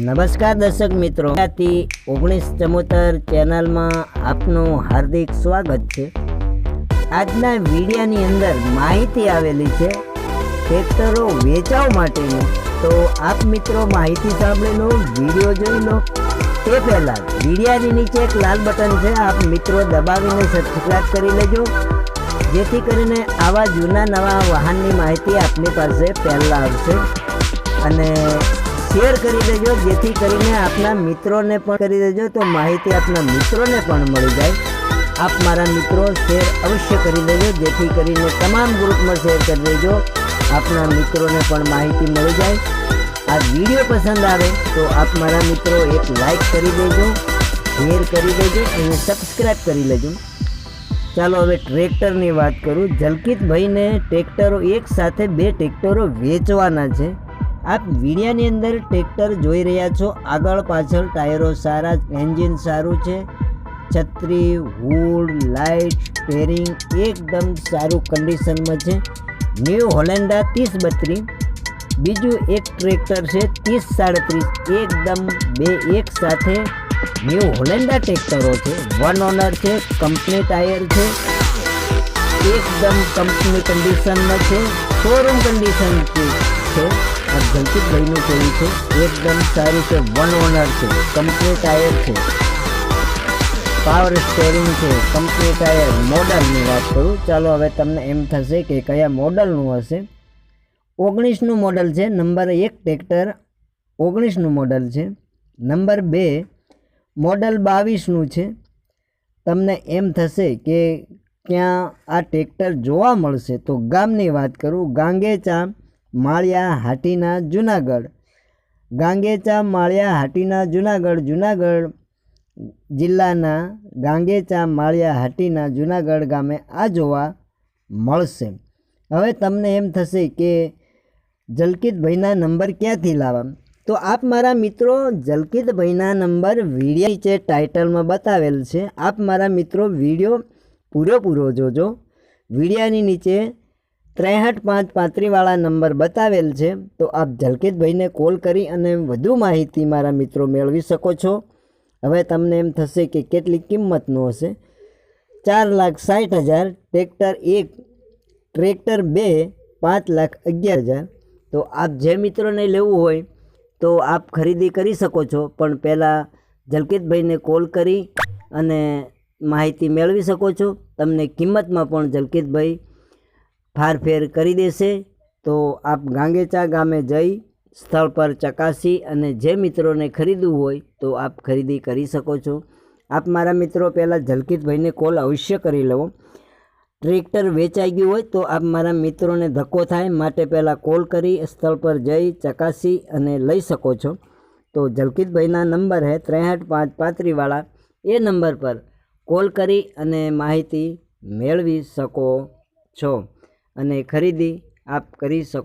નમસ્કાર દર્શક મિત્રો. થી ઓગણીસ ચમોતર ચેનલમાં આપનું હાર્દિક સ્વાગત છે. આજના વિડીયાની અંદર માહિતી આવેલી છે ટ્રેક્ટરો વેચાવ માટેની. તો આપ મિત્રો માહિતી સાંભળી લો, વીડિયો જોઈ લો. તે પહેલાં વિડીયાની નીચે એક લાલ બટન છે, આપ મિત્રો દબાવીને સબસ્ક્રાઈબ કરી લેજો. જેથી કરીને આવા જૂના નવા વાહનની માહિતી આપની પાસે પહેલાં આવશે. અને શેર કરી દેજો, જેથી કરીને આપના મિત્રોને પણ કરી દેજો, તો માહિતી આપના મિત્રોને પણ મળી જાય. આપ મારા મિત્રો શેર અવશ્ય કરી દેજો, જેથી કરીને તમામ ગ્રુપમાં શેર કરી દેજો, આપના મિત્રોને પણ માહિતી મળી જાય. આ વીડિયો પસંદ આવે તો આપ મારા મિત્રો એક લાઈક કરી દેજો શેર કરી દેજો અને સબસ્ક્રાઈબ કરી લેજો. ચાલો હવે ટ્રેક્ટરની વાત કરું. જલકિતભાઈને ટ્રેક્ટરો એક સાથે બે ટ્રેક્ટરો વેચવાના છે. આપ વિડિયાની અંદર ટ્રેક્ટર જોઈ રહ્યા છો. આગળ પાછળ ટાયરો સારા, એન્જિન સારું છે. છત્રી, હુડ, લાઇટ, સ્ટેરિંગ એકદમ સારું કન્ડિશનમાં છે. ન્યૂ હોલેન્ડા ત્રીસ બત્રીસ બીજું એક ટ્રેક્ટર છે ત્રીસ સાડત્રીસ. એકદમ બે એક સાથે ન્યૂ હોલેન્ડા ટ્રેક્ટરો છે. વન ઓનર છે, કંપની ટાયર છે. એકદમ કંપની કન્ડિશનમાં છે. શોરૂમ કન્ડિશન છે. આ જલકીતભાઈનું કહેવું છે, એકદમ સારું છે વન ઓનર છે કંપની ટાયર છે. પાવર સ્ટેરિંગ છે કંપની ટાયર મોડલની વાત કરું, ચાલો હવે તમને એમ થશે કે કયા મોડલનું હશે. ઓગણીસનું મોડલ છે નંબર એક ટ્રેક્ટર ઓગણીસનું મોડલ છે. નંબર બે મોડલ બાવીસનું છે. તમને એમ થશે કે ક્યાં આ ટ્રેક્ટર જોવા મળશે. તો ગામની વાત કરું, ગાંગેચા માળિયા હાટીના જુનાગઢ. ગાંગેચા માળિયા હાટીના જુનાગઢ જુનાગઢ જિલ્લાના ગાંગેચા માળિયા હાટીના જુનાગઢ ગામે આ જોવા મળશે. હવે તમને એમ થશે કે જલકિતભાઈના નંબર ક્યાંથી લાવવા? તો આપ મારા મિત્રો જલકિતભાઈના નંબર વીડિયો નીચે ટાઇટલમાં બતાવેલ છે. આપ મારા મિત્રો વીડિયો પૂરેપૂરો જોજો. વિડીયાની નીચે ત્રેસઠ પાંચ પાંત્રીવાળા નંબર બતાવેલ છે. તો આપ જલકેતભાઈને કોલ કરી અને વધુ માહિતી મારા મિત્રો મેળવી શકો છો. હવે તમને એમ થશે કે કેટલી કિંમતનું હશે. ચાર લાખ સાઠ હજાર, ટ્રેક્ટર એક, ટ્રેક્ટર બે, પાંચ લાખ અગિયાર હજાર. તો આપ જે મિત્રોને લેવું હોય તો આપ ખરીદી કરી શકો છો. પણ પહેલાં જલકેતભાઈને કોલ કરી અને માહિતી મેળવી શકો છો. તમને કિંમતમાં પણ જલકિતભાઈ ફારફેર કરી દેશે, તો આપ ગાંગેચા ગામે જઈ સ્થળ પર ચકાસી અને જે મિત્રોને ખરીદવું હોય, તો આપ ખરીદી કરી શકો છો. આપ મારા મિત્રો પહેલાં જલકિતભાઈને કોલ અવશ્ય કરી લો ટ્રેક્ટર વેચાઈ ગયું હોય, તો આપ મારા મિત્રોને ધક્કો થાય, માટે પહેલાં કોલ કરી સ્થળ પર જઈ ચકાસી અને લઈ શકો છો. તો જલકિતભાઈના નંબર હે ત્રેસઠ પાંચ પાંત્રીવાળા એ નંબર પર કોલ કરી અને માહિતી મેળવી શકો છો. અને ખરીદી આપ કરી શકો